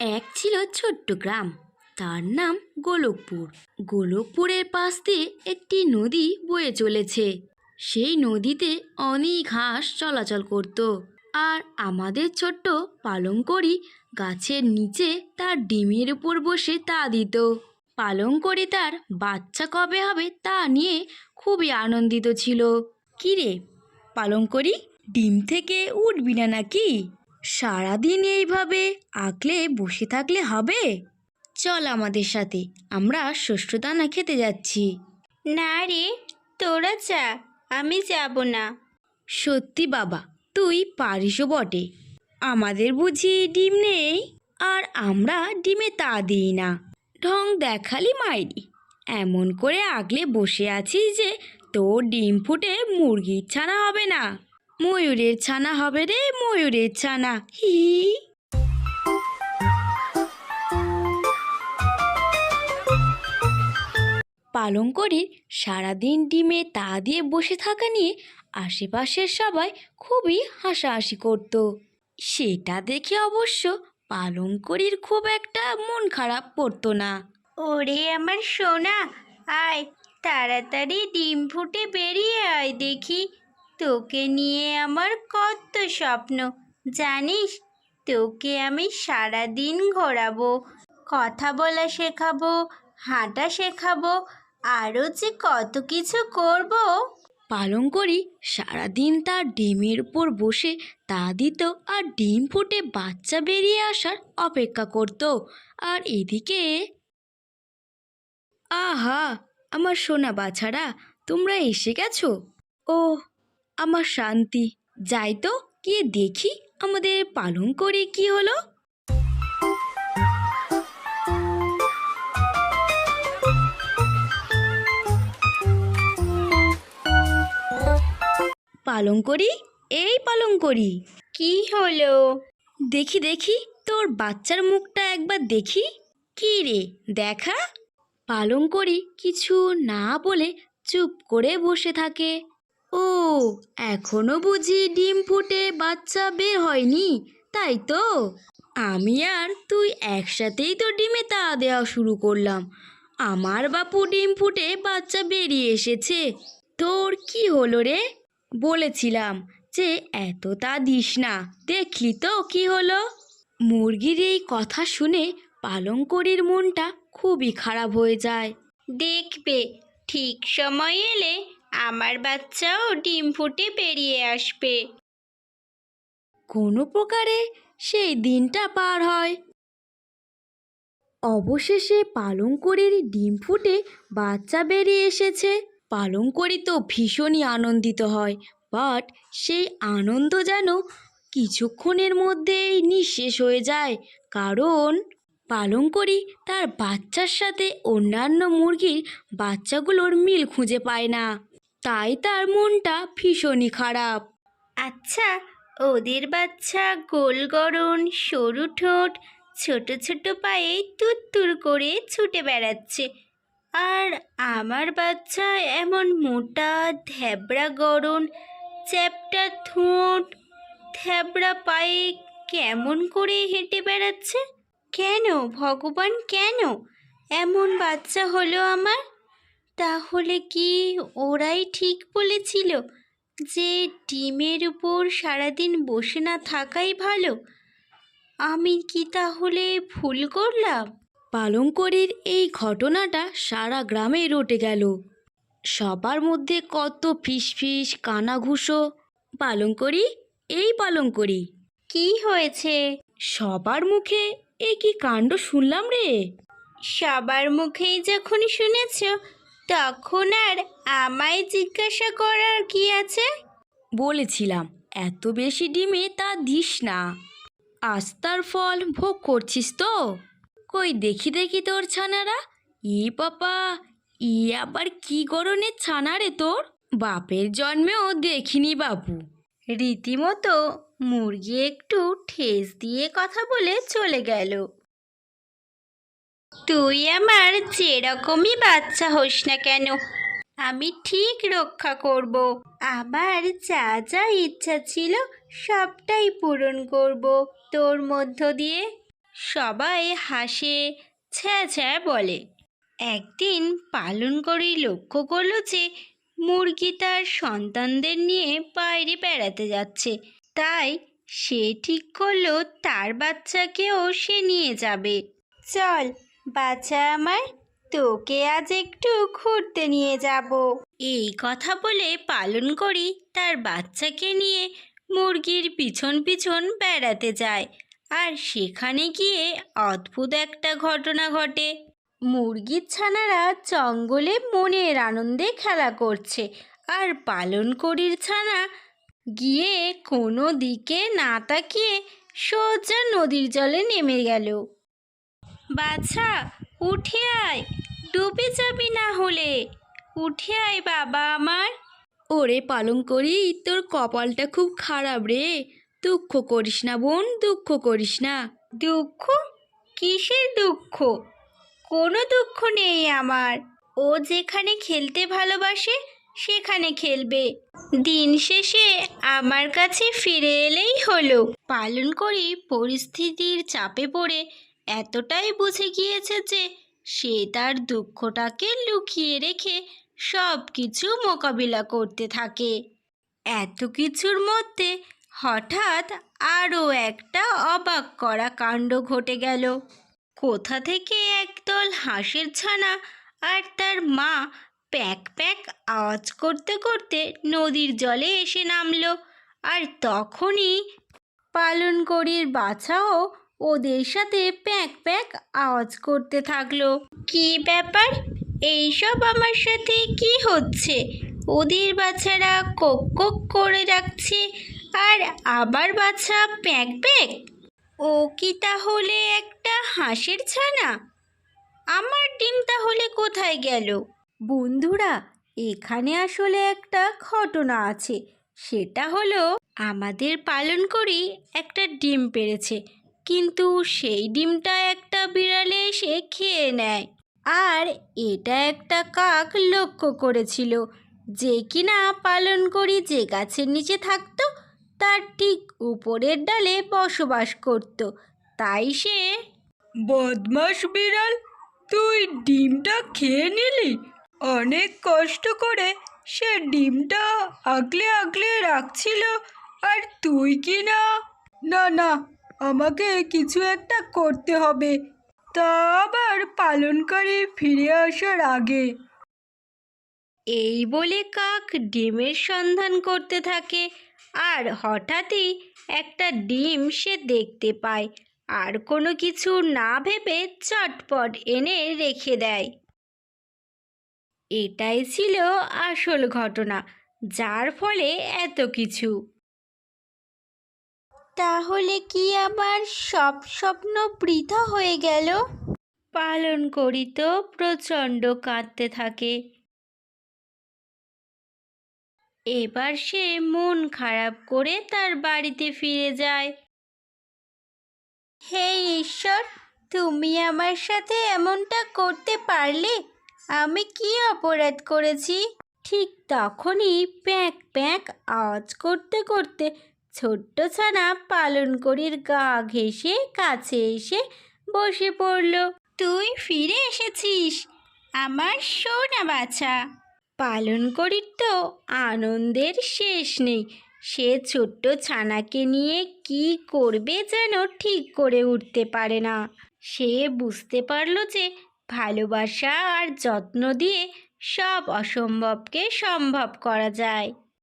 এক ছিল ছোট্ট গ্রাম। তার নাম গোলকপুর। গোলকপুরের পাশ দিয়ে একটি নদী বয়ে চলেছে। সেই নদীতে অনেক হাঁস চলাচল করত। আর আমাদের ছোট্ট পালঙ্করি গাছের নিচে তার ডিমের উপর বসে তা দিত। পালঙ্করি তার বাচ্চা কবে হবে তা নিয়ে খুবই আনন্দিত ছিল। কিরে পালঙ্করি ডিম থেকে উঠবি না নাকি? সারাদিন এইভাবে আঁকলে বসে থাকলে হবে? চল আমাদের সাথে আমরা শস্যদানা খেতে যাচ্ছি। না রে তোরা যা আমি যাব না। সত্যি বাবা তুই পারিসও বটে। আমাদের বুঝি ডিম নেই আর আমরা ডিমে তা দিই না। ঢং দেখালি মাইরি এমন করে আগলে বসে আছিস যে তোর ডিম ফুটে মুরগির ছানা হবে না। ময়ূরের ছানা হবে রে, ময়ূরের ছানা। হি পালঙ্করির সারাদিন ডিমে তা দিয়ে বসে থাকা নিয়ে আশেপাশের সবাই খুবই হাসাহাসি করত। সেটা দেখে অবশ্য পালং পালঙ্করির খুব একটা মন খারাপ পড়তো না। ওরে আমার সোনা, আয়, তাড়াতাড়ি ডিম ফুটে বেরিয়ে আয় দেখি। তোকে নিয়ে আমার কত স্বপ্ন। জানিস তোকে আমি সারাদিন ঘোরাবো কথা বলা শেখাবো হাঁটা শেখাবো আরও যে কত কিছু করব। পালঙ্করি সারাদিন তার ডিমের উপর বসে তা দিত আর ডিম ফুটে বাচ্চা বেরিয়ে আসার অপেক্ষা করত। আর এদিকে আহা আমার সোনা বাছারা তোমরা এসে গেছো? ও আমার শান্তি। যাই তো গিয়ে দেখি আমাদের পালন করে কি হলো। পালন করি এই পালন করি। কি হলো? দেখি দেখি তোর বাচ্চার মুখটা একবার দেখি। কি রে দেখা। পালন করি কিছু না বলে চুপ করে বসে থাকে। ও, এখনও বুঝি ডিম ফুটে বাচ্চা বের হয়নি, তাই তো? আমি আর তুই একসাথেই তো ডিমে তা দেওয়া শুরু করলাম। আমার বাপু ডিম ফুটে বাচ্চা বেরিয়ে এসেছে। তোর কি হলো রে? বলেছিলাম যে, এত তা দিস না। দেখলি তো কি হলো? মুরগির এই কথা শুনে পালঙ্করির মনটা খুবই খারাপ হয়ে যায়। দেখবে, ঠিক সময় এলে আমার বাচ্চাও ডিম ফুটে বেরিয়ে আসবে। কোনো প্রকারে সেই দিনটা পার হয়। অবশেষে পালঙ্করির ডিম ফুটে বাচ্চা বেরিয়ে এসেছে। পালঙ্করি তো ভীষণই আনন্দিত হয়, বাট সেই আনন্দ যেন কিছুক্ষণের মধ্যেই নিঃশেষ হয়ে যায়। কারণ পালঙ্করি তার বাচ্চার সাথে অন্যান্য মুরগির বাচ্চাগুলোর মিল খুঁজে পায় না। তাই তার মনটা ভীষণই খারাপ। আচ্ছা ওদের বাচ্চা গোল গড়ন সরু ঠোঁট, ছোট ছোট পায়ে তুত্তুর করে ছুটে বেড়াচ্ছে। আর আমার বাচ্চা এমন মোটা, ধ্যাবড়া গড়ন চ্যাপটা ঠোঁট থ্যাবড়া পায়ে কেমন করে হেঁটে বেড়াচ্ছে? কেন, ভগবান কেন? এমন বাচ্চা হলো আমার? তাহলে কি ওরাই ঠিক বলেছিল যে ডিমের উপর সারাদিন বসে না থাকাই ভালো? আমি কি তাহলে ভুল করলাম? পালঙ্করির এই ঘটনাটা সারা গ্রামে রটে গেল। সবার মধ্যে কত ফিসফিস কানাঘুষো। পালঙ্করি এই পালঙ্করি। কি হয়েছে? সবার মুখে এ কি কাণ্ড শুনলাম রে? সবার মুখেই যখন শুনেছ তখন আর আমায় জিজ্ঞাসা করার কি আছে? বলেছিলাম এত বেশি ডিমে তা দিস না। আজ তার ফল ভোগ করছিস তো? কই দেখি দেখি তোর ছানারা। ই পাপা ই আবার কি গরনের ছানা রে তোর? বাপের জন্মেও দেখিনি বাবু রীতিমতো মুরগি একটু ঠেস দিয়ে কথা বলে চলে গেল। তুই আমার যেরকমই বাচ্চা হোস না কেন, আমি ঠিক রক্ষা করব। আমার যা যা ইচ্ছা ছিল সবটাই পূরণ করব। তোর মধ্য দিয়ে সবাই হাসে, ছ্যা ছ্যা বলে। একদিন পালন করেই লক্ষ্য করল যে মুরগি তার সন্তানদের নিয়ে বাইরে বেড়াতে যাচ্ছে। তাই সে ঠিক করল তার বাচ্চাকেও সে নিয়ে যাবে। চল বাচ্চা আমার, তোকে আজ একটু ঘুরতে নিয়ে যাব। এই কথা বলে পালন করি তার বাচ্চাকে নিয়ে। মুরগির পিছন পিছন বেড়াতে যায় আর সেখানে গিয়ে অদ্ভুত একটা ঘটনা ঘটে। মুরগির ছানারা জঙ্গলে মনের আনন্দে খেলা করছে আর পালন করির ছানা গিয়ে কোনো দিকে না তাকিয়ে সোজা নদীর জলে নেমে গেল। বাছা, উঠে আয়। ডুবে যাবি না হলে। উঠে আয় বাবা আমার। ওরে পালন করি, তোর কপালটা খুব খারাপ রে। দুঃখ করিস না বোন, দুঃখ করিস না। দুঃখ? কিসের দুঃখ? কোনো দুঃখ নেই আমার। ও যেখানে খেলতে ভালোবাসে, সেখানে খেলবে। দিন শেষে আমার কাছে ফিরে এলেই হলো। পালন করি, পরিস্থিতির চাপে পড়ে এতটাই বুঝে গিয়েছে যে সে তার দুঃখটাকে লুকিয়ে রেখে সব কিছু মোকাবিলা করতে থাকে। এত কিছুর মধ্যে হঠাৎ আরও একটা অবাক করা কাণ্ড ঘটে গেল। কোথা থেকে একদল হাঁসের ছানা আর তার মা প্যাক প্যাক আওয়াজ করতে করতে নদীর জলে এসে নামলো, আর তখনই পালন করির বাছাও ওদের সাথে প্যাক প্যাক আওয়াজ করতে থাকল। কি ব্যাপার? এইসব আমার সাথে কি হচ্ছে? ওদের বাচ্চারা কোক কোক করে রাখছে আর আবার বাচ্চা প্যাক প্যাক? ও কি তাহলে একটা হাঁসের ছানা? আমার ডিম তাহলে কোথায় গেল? বন্ধুরা, এখানে আসলে একটা ঘটনা আছে। সেটা হলো, আমাদের পালন করি একটা ডিম পেরেছে কিন্তু সেই ডিমটা একটা বিড়ালে এসে খেয়ে নেয়। আর এটা একটা কাক লক্ষ্য করেছিল যে কিনা পালন করি যে গাছের নিচে থাকতো, তার ঠিক উপরের ডালে বসবাস করত। তাই সে বদমাস বিড়াল, তুই ডিমটা খেয়ে নিলি? অনেক কষ্ট করে সে ডিমটা আগলে আগলে রাখছিল, আর তুই কি না না না আমাকে কিছু একটা করতে হবে। তা আবার পালনকারী ফিরে আসার আগে। এই বলে কাক ডিমের সন্ধান করতে থাকে। আর হঠাৎই একটা ডিম সে দেখতে পায়। আর কোনো কিছু না ভেবে চটপট এনে রেখে দেয়। এটাই ছিল আসল ঘটনা, যার ফলে এত কিছু। তাহলে কি আমার সব স্বপ্ন বৃথা হয়ে গেল? পালন করি তো প্রচণ্ড কাঁদতে থাকে। এবার সে মন খারাপ করে তার বাড়িতে ফিরে যায়। হে ঈশ্বর, তুমি আমার সাথে এমনটা করতে পারলে আমি কি অপরাধ করেছি? ঠিক তখনই প্যাঁক প্যাঁক আওয়াজ করতে করতে ছোট্ট ছানা পালন করির গা ঘেঁষে কাছে এসে বসে পড়ল। তুই ফিরে এসেছিস, আমার সোনা বাছা। পালন করির তো আনন্দের শেষ নেই। সে ছোট্ট ছানাকে নিয়ে কি করবে যেন ঠিক করে উঠতে পারে না। সে বুঝতে পারল যে ভালোবাসা আর যত্ন দিয়ে সব অসম্ভবকে সম্ভব করা যায়।